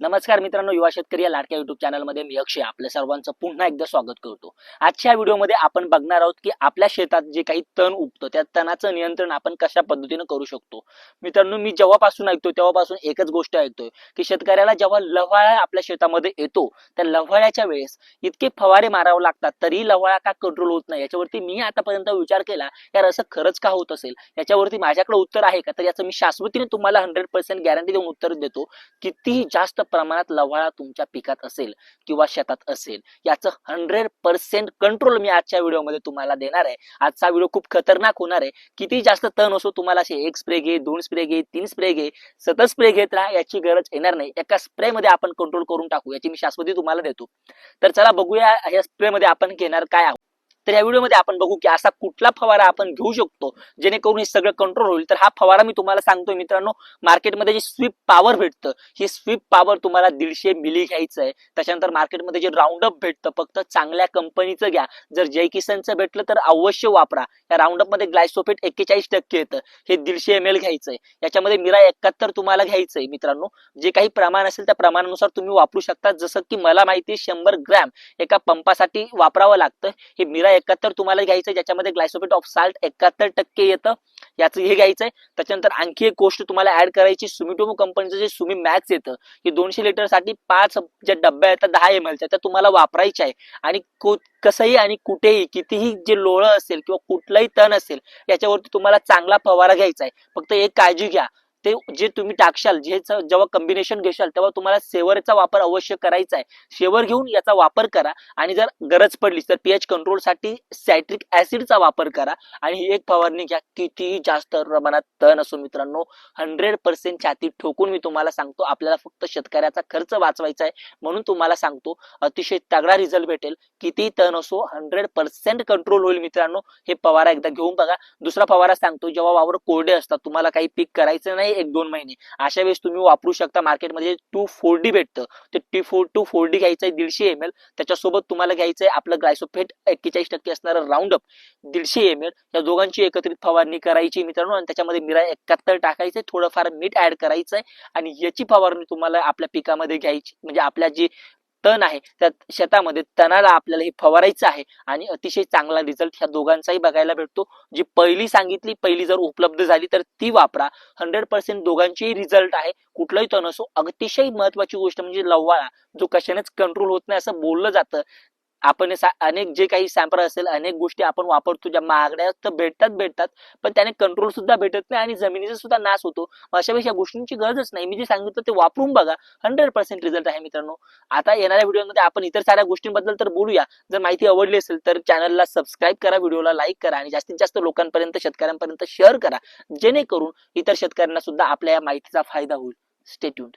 नमस्कार मित्रांनो युवा शेतकरी या लाडक्या युट्यूब चॅनलमध्ये मी अक्षय. आपल्या सर्वांचं पुन्हा एकदा स्वागत करतो. आजच्या व्हिडिओमध्ये आपण बघणार आहोत की आपल्या शेतात जे काही तण उगतं त्या तणाचं नियंत्रण आपण कशा पद्धतीने करू शकतो? मित्रांनो मी जेव्हापासून ऐकतो तेव्हापासून एकच गोष्ट ऐकतोय की शेतकऱ्याला जेव्हा लव्हाळा आपल्या शेतामध्ये येतो त्या लव्हाळ्याच्या वेळेस इतके फवारे मारावे लागतात तरी लव्हाळा का कंट्रोल होत नाही? याच्यावरती मी आतापर्यंत विचार केला यार असं खरंच का होत असेल? याच्यावरती माझ्याकडे उत्तर आहे का? तर याचं मी शाश्वतीने तुम्हाला हंड्रेड पर्सेंट गॅरंटी देऊन उत्तर देतो. कितीही जास्त प्रमाणात लव्हाळा तुमच्या पिकात असेल किंवा शेतात असेल याचं हंड्रेड पर्सेंट कंट्रोल मी आजच्या व्हिडिओमध्ये तुम्हाला देणार आहे. आजचा व्हिडिओ खूप खतरनाक होणार आहे. किती जास्त तण असो तुम्हाला असे एक स्प्रे घे दोन स्प्रे घे तीन स्प्रे घे सतत स्प्रे घेत राहा याची गरज येणार नाही. एका स्प्रेमध्ये आपण कंट्रोल करून टाकू याची मी शाश्वती तुम्हाला देतो. तर चला बघूया या स्प्रेमध्ये आपण घेणार काय तर या व्हिडिओमध्ये आपण बघू की असा कुठला फवारा आपण घेऊ शकतो जेणेकरून हे सगळं कंट्रोल होईल. तर हा फवारा मी तुम्हाला सांगतोय मित्रांनो मार्केटमध्ये जे स्वीप पॉवर भेटतं हे स्वीप पॉवर तुम्हाला दीडशे मिली घ्यायचं आहे. त्याच्यानंतर मार्केटमध्ये जे राऊंडअप भेटतं फक्त चांगल्या कंपनीचं घ्या. जर जय किसनचं भेटलं तर अवश्य वापरा. या राऊंडअपमध्ये ग्लायसोफेट एक्केचाळीस टक्के येतं. हे दीडशे एम एल घ्यायचंय याच्यामध्ये मिरा एकाहत्तर तुम्हाला घ्यायचंय मित्रांनो. जे काही प्रमाण असेल त्या प्रमाणानुसार तुम्ही वापरू शकता. जसं की मला माहिती शंभर ग्रॅम एका पंपासाठी वापरावं लागतं. हे मिरा एकाहत्तर तुम्हाला घ्यायचं ज्याच्यामध्ये ग्लायसोपेट ऑफ साल्ट एकाहत्तर टक्के येतं. याचं हे घ्यायचंय. त्याच्यानंतर आणखी एक गोष्ट तुम्हाला ऍड करायची सुमिटोमो कंपनीचं जे सुमी मॅक्स येतं हे दोनशे लिटरसाठी पाच ज्या डब्या येतात दहा एम एलच्या त्या तुम्हाला वापरायच्या आहे. आणि कसंही आणि कुठेही कितीही जे लोळं असेल किंवा कुठलंही तण असेल याच्यावरती तुम्हाला चांगला फवारा घ्यायचा आहे. फक्त एक काळजी घ्या. ते जे तुम्ही टाकशाल जे जेव्हा कॉम्बिनेशन घेशाल तेव्हा तुम्हाला सेवरचा वापर अवश्य करायचा आहे. शेवर घेऊन याचा वापर करा आणि जर गरज पडली तर पीएच कंट्रोलसाठी सायट्रिक ऍसिडचा वापर करा आणि ही एक फवारणी घ्या. कितीही जास्त प्रमाणात तण असो मित्रांनो हंड्रेड पर्सेंट छाती ठोकून मी तुम्हाला सांगतो आपल्याला फक्त शेतकऱ्याचा खर्च वाचवायचा आहे म्हणून तुम्हाला सांगतो अतिशय तगडा रिझल्ट भेटेल. कितीही तण असो हंड्रेड पर्सेंट कंट्रोल होईल मित्रांनो. हे फवारा एकदा घेऊन बघा. दुसरा फवारा सांगतो जेव्हा वावर कोरडे असतात तुम्हाला काही पीक करायचं नाही एक दोन महिने. अशा वेळेस तुम्ही वापरू शकता मार्केटमध्ये टू फोर डी भेटतं. ते T four two four D घ्यायचं आहे दीडशे एम एल त्याच्यासोबत तुम्हाला घ्यायचं आहे आपलं ग्लायसोफेट एक्केचाळीस टक्के असणारं राऊंडअप दीडशे एम एल या दोघांची एकत्रित फवारणी करायची मित्रांनो. आणि त्याच्यामध्ये मिरा एकाहत्तर टाकायचंय. थोडंफार मीठ ऍड करायचंय. आणि याची फवारणी तुम्हाला आपल्या पिकामध्ये घ्यायची म्हणजे आपल्या जी तण आहे. त्या शेतामध्ये तणाला आपल्याला हे फवारायचं आहे. आणि अतिशय चांगला रिझल्ट ह्या दोघांचाही बघायला भेटतो. जी पहिली सांगितली पहिली जर उपलब्ध झाली तर ती वापरा. हंड्रेड पर्सेंट दोघांचेही रिझल्ट आहे. कुठलाही तण असो अतिशय महत्वाची गोष्ट म्हणजे लव्हाळा. जो कशानेच कंट्रोल होत नाही असं बोललं जातं. आपण अनेक जे काही सॅम्पल असेल अनेक गोष्टी आपण वापरतो ज्या महागड्या तर भेटतात भेटतात पण त्याने कंट्रोल सुद्धा भेटत नाही आणि जमिनीचा सुद्धा नाश होतो. अशापेक्षा अशा वेळेस या गोष्टींची गरजच नाही. मी जे सांगितलं ते वापरून बघा. हंड्रेड पर्सेंट रिझल्ट आहे मित्रांनो. आता येणाऱ्या व्हिडिओमध्ये आपण इतर साऱ्या गोष्टींबद्दल तर बोलूया. जर माहिती आवडली असेल तर चॅनलला सबस्क्राईब करा व्हिडिओला लाईक करा आणि जास्तीत जास्त लोकांपर्यंत शेतकऱ्यांपर्यंत शेअर करा. जेणेकरून इतर शेतकऱ्यांना सुद्धा आपल्या या माहितीचा फायदा होईल. स्टेट्यूड